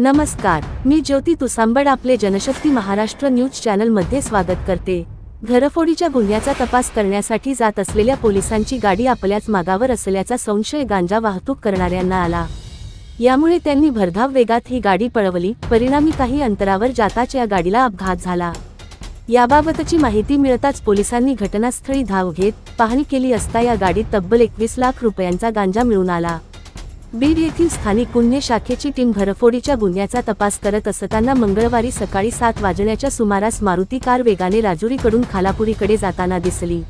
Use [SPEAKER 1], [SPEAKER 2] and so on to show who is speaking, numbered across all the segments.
[SPEAKER 1] नमस्कार मी ज्योती तुसांबड आपले जनशक्ती महाराष्ट्र न्यूज चॅनलमध्ये स्वागत करते. घरफोडीच्या गुन्ह्याचा तपास करण्यासाठी जात असलेल्या पोलिसांची गाडी आपल्याच मागावर असल्याचा संशय गांजा वाहतूक करणाऱ्यांना आला. यामुळे त्यांनी भरधाव वेगात ही गाडी पळवली परिणामी काही अंतरावर जाताच या गाडीला अपघात झाला. याबाबतची माहिती मिळताच पोलिसांनी घटनास्थळी धाव घेत पाहणी केली असता या गाडीत तब्बल एकवीस लाख रुपयांचा गांजा मिळून आला. बीड येथील स्थानिक गुन्हे शाखेची टीम घरफोडीच्या गुन्ह्याचा तपास करत असताना मंगळवारी सकाळी सात वाजण्याच्या सुमारास मारुती कार वेगाने राजुरीकडून खालापुरीकडे जाताना दिसली.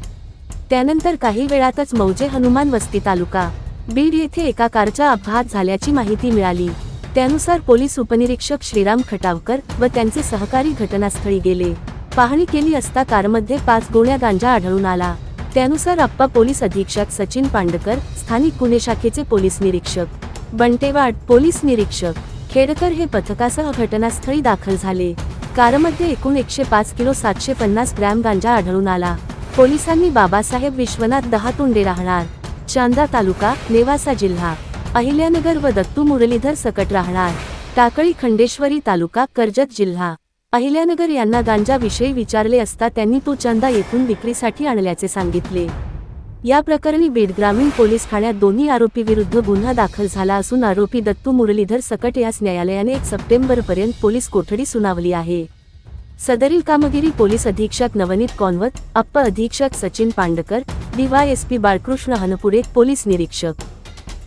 [SPEAKER 1] त्यानंतर काही वेळातच मौजे हनुमान वस्ती तालुका बीड येथे एका कारचा अपघात झाल्याची माहिती मिळाली. त्यानुसार पोलीस उपनिरीक्षक श्रीराम खटावकर व त्यांचे सहकारी घटनास्थळी गेले. पाहणी केली असता कारमध्ये पाच गोण्या गांजा आढळून आला. त्यानुसार अप्पा पोलीस अधीक्षक सचिन पांडकर स्थानिक गुन्हे शाखेचे पोलीस निरीक्षक बंटेवाड पोलीस निरीक्षक खेडकर हे पथकासह घटनास्थळी दाखल झाले. कारमध्ये एकूण एकशे पाच किलो सातशे पन्नास ग्रॅम गांजा आढळून आला. पोलिसांनी बाबासाहेब विश्वनाथ दहातोंडे राहणार चांदा तालुका नेवासा जिल्हा अहिल्यानगर व दत्तू मुरलीधर सकट राहणार टाकळी खंडेश्वरी तालुका कर्जत जिल्हा. अहिल्यानगर यांना गांजाविषयी विचारले असता त्यांनी तो चंदा येथून विक्रीसाठी आणल्याचे सांगितले. या प्रकरणी बीड ग्रामीण पोलीस ठाण्यात दोन्ही आरोपी विरुद्ध गुन्हा दाखल झाला असून आरोपी दत्तू मुरलीधर सकट यास न्यायालयाने एक सप्टेंबरपर्यंत पोलीस कोठडी सुनावली आहे. सदरील कामगिरी पोलीस अधीक्षक नवनीत कॉनवत अप्प अधीक्षक सचिन पांडकर डीवायएसपी बाळकृष्ण हनपुडे पोलीस निरीक्षक.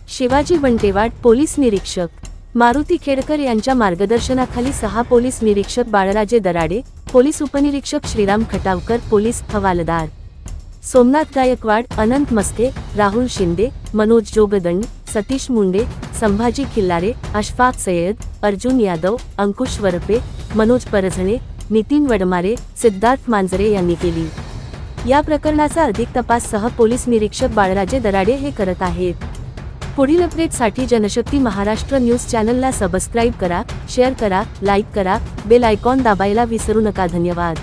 [SPEAKER 1] शिवाजी बंटेवाड पोलीस निरीक्षक. मारुती खेडकर यांच्या मार्गदर्शनाखाली सहा पोलीस निरीक्षक बाळराजे दराडे पोलीस उपनिरीक्षक श्रीराम खटावकर पोलीस हवालदार सोमनाथ गायकवाड अनंत मस्के राहुल शिंदे मनोज जोगदंड सतीश मुंडे संभाजी खिल्लारे अशफाक सय्यद अर्जुन यादव अंकुश वरपे मनोज परझणे नितीन वडमारे सिद्धार्थ मांजरे यांनी केली. या प्रकरणाचा अधिक तपास सह पोलीस निरीक्षक बाळराजे दराडे हे करत आहेत. पुढील अपडेटसाठी जनशक्ती महाराष्ट्र न्यूज चॅनलला सबस्क्राईब करा शेअर करा लाईक करा बेल आयकॉन दाबायला विसरू नका. धन्यवाद.